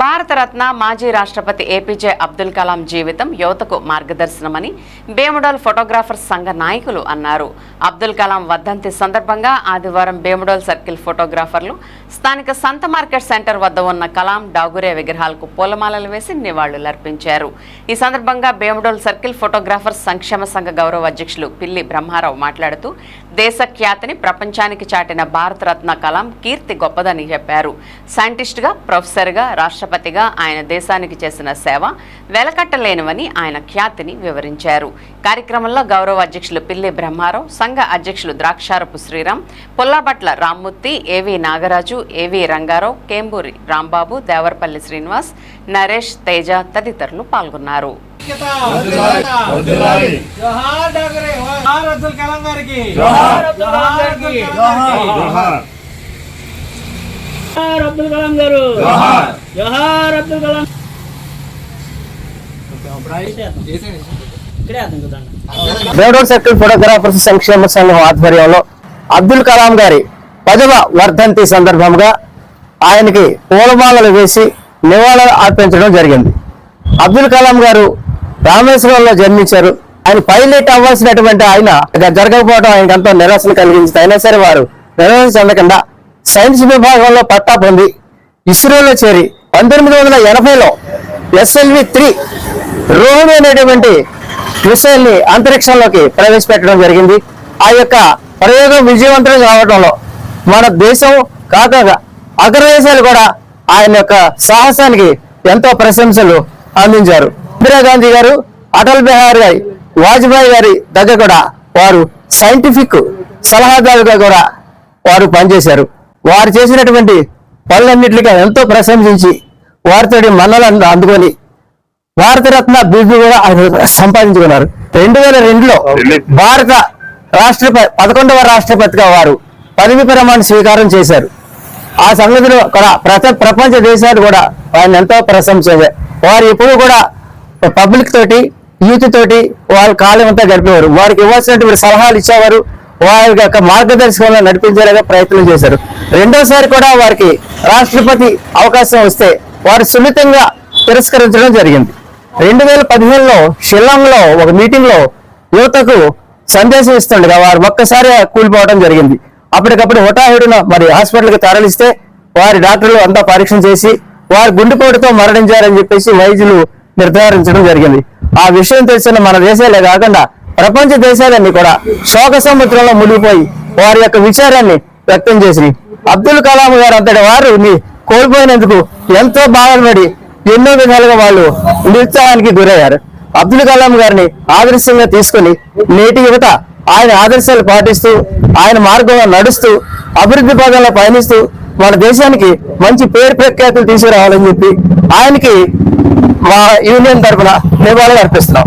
భారతరత్న మాజీ రాష్ట్రపతి ఏపీజే అబ్దుల్ కలాం జీవితం యువతకు మార్గదర్శనమని బేముడోల్ ఫోటోగ్రాఫర్స్ సంఘ నాయకులు అన్నారు. అబ్దుల్ కలాం వర్ధంతి సందర్భంగా ఆదివారం బేముడోల్ సర్కిల్ ఫోటోగ్రాఫర్లు స్థానిక సంత మార్కెట్ సెంటర్ వద్ద ఉన్న కలాం డాగురే విగ్రహాలకు పూలమాలలు వేసి నివాళులర్పించారు. ఈ సందర్భంగా బేముడోల్ సర్కిల్ ఫోటోగ్రాఫర్స్ సంక్షేమ సంఘ గౌరవ అధ్యక్షులు పిల్లి బ్రహ్మారావు మాట్లాడుతూ దేశఖ్యాతిని ప్రపంచానికి చాటిన భారతరత్న కలాం కీర్తి గొప్పదని చెప్పారు. సైంటిస్టుగా ప్రొఫెసర్గా రాష్ట్రపతిగా ఆయన దేశానికి చేసిన సేవ వెలకట్టలేనివని ఆయన ఖ్యాతిని వివరించారు. కార్యక్రమంలో గౌరవ అధ్యక్షులు పిల్లి బ్రహ్మారావు సంఘ అధ్యక్షులు ద్రాక్షారపు శ్రీరామ్ పుల్లాబట్ల రామ్మూర్తి ఏవి నాగరాజు ఏవి రంగారావు కేంబూరి రాంబాబు దేవరపల్లి శ్రీనివాస్ నరేష్ తేజ తదితరులు పాల్గొన్నారు. జోహార్ జోహార్. జోహార్. అబ్దుల్ కలాం గారు. జోహార్. అబ్దుల్ కలాం. సర్కిల్ ఫోటోగ్రాఫర్స్ సంక్షేమ సంఘం ఆధ్వర్యంలో అబ్దుల్ కలాం గారి పదవ వర్ధంతి సందర్భంగా ఆయనకి పూలమాలలు వేసి నివాళులు అర్పించడం జరిగింది. అబ్దుల్ కలాం గారు రామేశ్వరంలో జన్మించారు. ఆయన పైలట్ అవ్వాల్సినటువంటి ఆయన జరగకపోవడం ఆయనకు ఎంతో నిరాశను కలిగించింది. అయినా సరే వారు నిరాశ చెందకుండా సైన్స్ విభాగంలో పట్టా పొంది ఇస్రోలో చేరి పంతొమ్మిది వందల ఎనభైలో ఎస్ఎల్వి త్రీ రోహిణి అనేటువంటి మిసైల్ని అంతరిక్షంలోకి ప్రవేశపెట్టడం జరిగింది. ఆ యొక్క ప్రయోగం విజయవంతం కావడంలో మన దేశం కాక అగ్రదేశాలు కూడా ఆయన యొక్క సాహసానికి ఎంతో ప్రశంసలు అందించారు. ఇందిరాగాంధీ గారు అటల్ బిహారీ గారి వాజ్పేయి గారి దగ్గర కూడా వారు సైంటిఫిక్ సలహాదారుగా కూడా వారు పనిచేశారు. వారు చేసినటువంటి పనులన్నింటిగా ఎంతో ప్రశంసించి వారితో మన్నలను అందుకొని భారతరత్న బిరుదు కూడా ఆయన సంపాదించుకున్నారు. రెండు వేల రెండులో భారత రాష్ట్రపతి పదకొండవ రాష్ట్రపతిగా వారు పదవి ప్రమాణ స్వీకారం చేశారు. ఆ సంగతిలో ప్రత ప్రపంచ దేశాలు కూడా ఆయన ఎంతో ప్రశంసించారు వారు ఎప్పుడు కూడా పబ్లిక్ తోటి యూత్ తోటి వాళ్ళ కాలం అంతా గడిపేవారు. వారికి ఇవ్వాల్సినటువంటి సలహాలు ఇచ్చేవారు. వారి యొక్క మార్గదర్శకంలో నడిపించేలాగా ప్రయత్నం చేశారు. రెండోసారి కూడా వారికి రాష్ట్రపతి అవకాశం వస్తే వారు సున్నితంగా తిరస్కరించడం జరిగింది. రెండు వేల పదిహేనులో షిల్లాంగ్లో ఒక మీటింగ్లో యువతకు సందేశం ఇస్తుండగా వారు ఒక్కసారి కూలిపోవడం జరిగింది. అప్పటికప్పుడు హుటాహుడిన మరి హాస్పిటల్కి తరలిస్తే వారి డాక్టర్లు అంతా పరీక్ష చేసి వారు గుండెపోటుతో మరణించారని చెప్పేసి వైద్యులు నిర్ధారించడం జరిగింది. ఆ విషయం తెలిసిన మన దేశాలే కాకుండా ప్రపంచ దేశాలన్నీ కూడా శోక సముద్రంలో మునిగిపోయి వారి యొక్క విచారాన్ని వ్యక్తం చేసి అబ్దుల్ కలాం గారు అంతటి వారు కోల్పోయినందుకు ఎంతో బాధపడి ఎన్నో విధాలుగా వాళ్ళు నిరుత్సాహానికి గురయ్యారు. అబ్దుల్ కలాం గారిని ఆదర్శంగా తీసుకుని నేటి యువత ఆయన ఆదర్శాలు పాటిస్తూ ఆయన మార్గంలో నడుస్తూ అభివృద్ధి పదంలో పయనిస్తూ మన దేశానికి మంచి పేరు ప్రఖ్యాతులు తీసుకురావాలని చెప్పి ఆయనకి మా యూనియన్ తరఫున నివాళులు అర్పిస్తున్నాం.